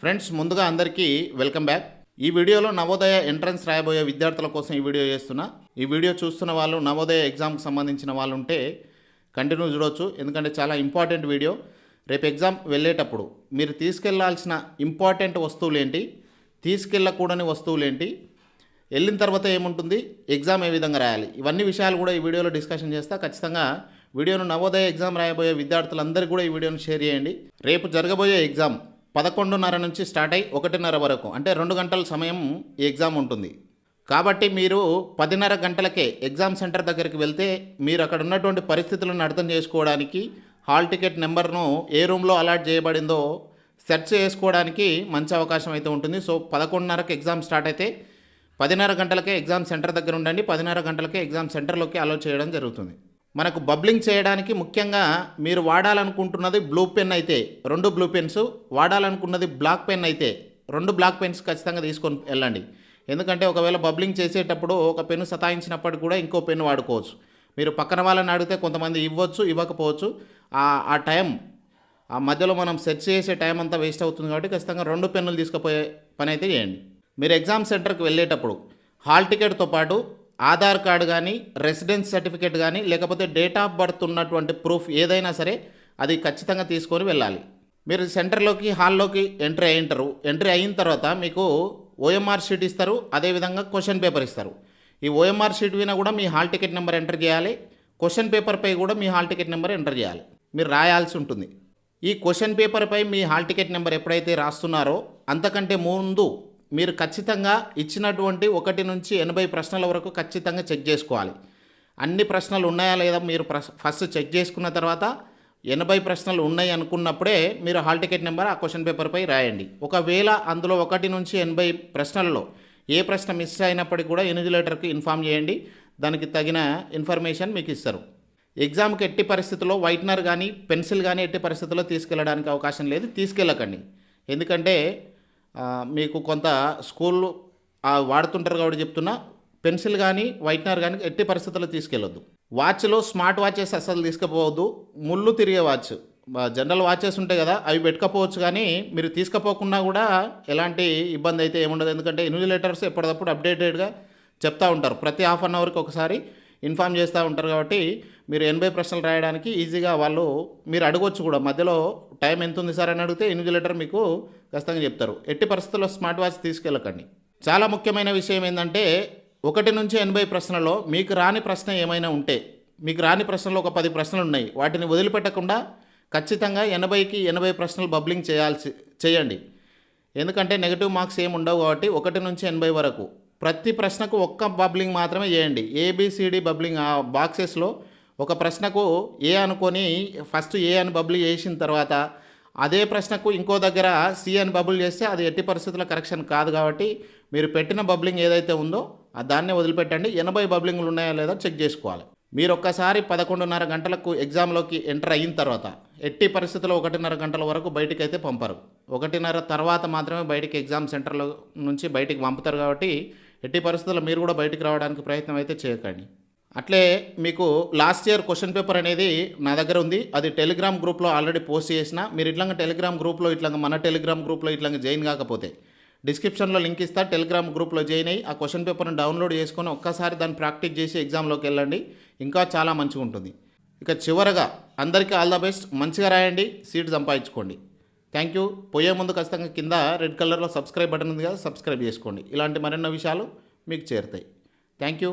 Friends ముందుగా అందరికీ welcome back ఈ వీడియోలో నవోదయ ఎంట్రన్స్ రాయబోయే విద్యార్థుల కోసం ఈ వీడియో చేస్తున్నా. ఈ వీడియో చూస్తున్న వాళ్ళు నవోదయ ఎగ్జామ్కి సంబంధించిన వాళ్ళు ఉంటే కంటిన్యూ చూడవచ్చు ఎందుకంటే చాలా ఇంపార్టెంట్ వీడియో రేపు ఎగ్జామ్ వెళ్ళేటప్పుడు మీరు తీసుకెళ్ళాల్సిన ఇంపార్టెంట్ వస్తువులు ఏంటి? తీసుకెళ్ళకూడని వస్తువులు ఏంటి? వెళ్ళిన తర్వాత ఏముంటుంది? ఎగ్జామ్ ఏ విధంగా రాయాలి? ఇవన్నీ విషయాలు కూడా ఈ వీడియోలో డిస్కషన్ చేస్తా. ఖచ్చితంగా వీడియోను నవోదయ ఎగ్జామ్ రాయబోయే విద్యార్థులందరూ కూడా ఈ వీడియోను షేర్ చేయండి. రేపు జరగబోయే ఎగ్జామ్ పదకొండున్నర నుంచి స్టార్ట్ అయ్యి ఒకటిన్నర వరకు అంటే రెండు గంటల సమయం ఈ ఎగ్జామ్ ఉంటుంది. కాబట్టి మీరు పదిన్నర గంటలకే ఎగ్జామ్ సెంటర్ దగ్గరికి వెళ్తే మీరు అక్కడ ఉన్నటువంటి పరిస్థితులను అర్థం చేసుకోవడానికి హాల్ టికెట్ నెంబర్ను ఏ రూమ్లో అలాట్ చేయబడిందో సెర్చ్ చేసుకోవడానికి మంచి అవకాశం అయితే ఉంటుంది. సో పదకొండున్నరకు ఎగ్జామ్ స్టార్ట్ అయితే పదిన్నర గంటలకే ఎగ్జామ్ సెంటర్ దగ్గర ఉండండి. పదిన్నర గంటలకే ఎగ్జామ్ సెంటర్లోకి అలో చేయడం జరుగుతుంది. మనకు బబ్లింగ్ చేయడానికి ముఖ్యంగా మీరు వాడాలనుకుంటున్నది బ్లూ పెన్ అయితే రెండు బ్లూ పెన్స్ వాడాలనుకున్నది బ్లాక్ పెన్ అయితే రెండు బ్లాక్ పెన్స్ ఖచ్చితంగా తీసుకొని వెళ్ళండి. ఎందుకంటే ఒకవేళ బబ్లింగ్ చేసేటప్పుడు ఒక పెన్ను సతాయించినప్పటికి కూడా ఇంకో పెన్ను వాడుకోవచ్చు. మీరు పక్కన వాళ్ళని అడిగితే కొంతమంది ఇవ్వచ్చు ఇవ్వకపోవచ్చు. ఆ ఆ టైం ఆ మధ్యలో మనం సెర్చ్ చేసే టైం అంతా వేస్ట్ అవుతుంది కాబట్టి ఖచ్చితంగా రెండు పెన్నులు తీసుకుపోయే పని అయితే చేయండి. మీరు ఎగ్జామ్ సెంటర్కి వెళ్ళేటప్పుడు హాల్ టికెట్తో పాటు ఆధార్ కార్డు కానీ రెసిడెన్స్ సర్టిఫికేట్ కానీ లేకపోతే డేట్ ఆఫ్ బర్త్ ఉన్నటువంటి ప్రూఫ్ ఏదైనా సరే అది ఖచ్చితంగా తీసుకొని వెళ్ళాలి. మీరు సెంటర్లోకి హాల్లోకి ఎంట్రీ అయ్యింటారు ఎంట్రీ అయిన తర్వాత మీకు ఓఎంఆర్ షీట్ ఇస్తారు. అదేవిధంగా క్వశ్చన్ పేపర్ ఇస్తారు. ఈ ఓఎంఆర్ షీట్ మీద కూడా మీ హాల్ టికెట్ నెంబర్ ఎంటర్ చేయాలి. క్వశ్చన్ పేపర్పై కూడా మీ హాల్ టికెట్ నెంబర్ ఎంటర్ చేయాలి. మీరు రాయాల్సి ఉంటుంది. ఈ క్వశ్చన్ పేపర్పై మీ హాల్ టికెట్ నెంబర్ ఎప్పుడైతే రాస్తున్నారో అంతకంటే ముందు మీరు ఖచ్చితంగా ఇచ్చినటువంటి ఒకటి నుంచి ఎనభై ప్రశ్నల వరకు ఖచ్చితంగా చెక్ చేసుకోవాలి. అన్ని ప్రశ్నలు ఉన్నాయా లేదా మీరు ఫస్ట్ చెక్ చేసుకున్న తర్వాత ఎనభై ప్రశ్నలు ఉన్నాయి అనుకున్నప్పుడే మీరు హాల్ టికెట్ నెంబర్ ఆ క్వశ్చన్ పేపర్పై రాయండి. ఒకవేళ అందులో ఒకటి నుంచి ఎనభై ప్రశ్నలలో ఏ ప్రశ్న మిస్ అయినప్పటికీ కూడా ఇన్విజిలేటర్కి ఇన్ఫామ్ చేయండి. దానికి తగిన ఇన్ఫర్మేషన్ మీకు ఇస్తారు. ఎగ్జామ్కి ఎట్టి పరిస్థితుల్లో వైట్నర్ కానీ పెన్సిల్ కానీ ఎట్టి పరిస్థితుల్లో తీసుకెళ్ళడానికి అవకాశం లేదు. తీసుకెళ్ళకండి. ఎందుకంటే మీకు కొంత స్కూల్ వాడుతుంటారు కాబట్టి చెప్తున్నా పెన్సిల్ కానీ వైట్నర్ కానీ ఎట్టి పరిస్థితుల్లో తీసుకెళ్ళొద్దు. వాచ్లో స్మార్ట్ వాచెస్ అసలు తీసుకుపోవద్దు. ముళ్ళు తిరిగే వాచ్ జనరల్ వాచెస్ ఉంటాయి కదా అవి పెట్టుకపోవచ్చు కానీ మీరు తీసుకుపోకుండా కూడా ఎలాంటి ఇబ్బంది అయితే ఏముండదు. ఎందుకంటే ఇన్విజిలేటర్స్ ఎప్పటికప్పుడు అప్డేటెడ్గా చెప్తా ఉంటారు. ప్రతి హాఫ్ అన్ అవర్కి ఒకసారి ఇన్ఫామ్ చేస్తూ ఉంటారు కాబట్టి మీరు ఎనభై ప్రశ్నలు రాయడానికి ఈజీగా వాళ్ళు మీరు అడగొచ్చు కూడా. మధ్యలో టైం ఎంత ఉంది సార్ అని అడిగితే ఇన్విజిలేటర్ మీకు ఖచ్చితంగా చెప్తారు. ఎట్టి పరిస్థితుల్లో స్మార్ట్ వాచ్ తీసుకెళ్ళకండి. చాలా ముఖ్యమైన విషయం ఏంటంటే ఒకటి నుంచి ఎనభై ప్రశ్నలో మీకు రాని ప్రశ్న ఏమైనా ఉంటే మీకు రాని ప్రశ్నలు ఒక పది ప్రశ్నలు ఉన్నాయి వాటిని వదిలిపెట్టకుండా ఖచ్చితంగా ఎనభైకి ఎనభై ప్రశ్నలు బబ్లింగ్ చేయాల్సి చేయండి. ఎందుకంటే నెగిటివ్ మార్క్స్ ఏమి ఉండవు కాబట్టి ఒకటి నుంచి ఎనభై వరకు ప్రతి ప్రశ్నకు ఒక్క బబ్లింగ్ మాత్రమే చేయండి. ఏబిసిడి బబ్లింగ్ ఆ బాక్సెస్లో ఒక ప్రశ్నకు ఏ అనుకొని ఫస్ట్ ఏ అని బబ్లింగ్ చేసిన తర్వాత అదే ప్రశ్నకు ఇంకో దగ్గర సి అని బబుల్ చేస్తే అది ఎట్టి పరిస్థితుల్లో కరెక్షన్ కాదు కాబట్టి మీరు పెట్టిన బబ్లింగ్ ఏదైతే ఉందో ఆ దాన్నే వదిలిపెట్టండి. ఎనభై బబ్లింగ్లు ఉన్నాయా లేదా చెక్ చేసుకోవాలి. మీరు ఒక్కసారి పదకొండున్నర గంటలకు ఎగ్జామ్లోకి ఎంటర్ అయిన తర్వాత ఎట్టి పరిస్థితుల్లో ఒకటిన్నర గంటల వరకు బయటికి అయితే పంపరు. ఒకటిన్నర తర్వాత మాత్రమే బయటికి ఎగ్జామ్ సెంటర్లో నుంచి బయటికి పంపుతారు కాబట్టి ఎట్టి పరిస్థితుల్లో మీరు కూడా బయటికి రావడానికి ప్రయత్నం అయితే చేయకండి. అట్లే మీకు లాస్ట్ ఇయర్ క్వశ్చన్ పేపర్ అనేది నా దగ్గర ఉంది. అది టెలిగ్రామ్ గ్రూప్లో ఆల్రెడీ పోస్ట్ చేసిన మీరు ఇట్లా టెలిగ్రామ్ గ్రూప్లో ఇట్లా మన టెలిగ్రామ్ గ్రూప్లో ఇట్లా జాయిన్ కాకపోతే డిస్క్రిప్షన్లో లింక్ ఇస్తా టెలిగ్రామ్ గ్రూప్లో జాయిన్ అయ్యి ఆ క్వశ్చన్ పేపర్ని డౌన్లోడ్ చేసుకొని ఒక్కసారి దాన్ని ప్రాక్టీస్ చేసి ఎగ్జామ్లోకి వెళ్ళండి. ఇంకా చాలా మంచిగా ఉంటుంది. ఇక చివరగా అందరికీ ఆల్ ద బెస్ట్ మంచిగా రాయండి. సీట్ సంపాదించుకోండి. థ్యాంక్ యూ పోయే ముందు ఖచ్చితంగా కింద రెడ్ కలర్లో సబ్స్క్రైబ్ బటన్ ఉంది కదా సబ్స్క్రైబ్ చేసుకోండి. ఇలాంటి మరెన్నో విషయాలు మీకు చేరుతాయి. Thank you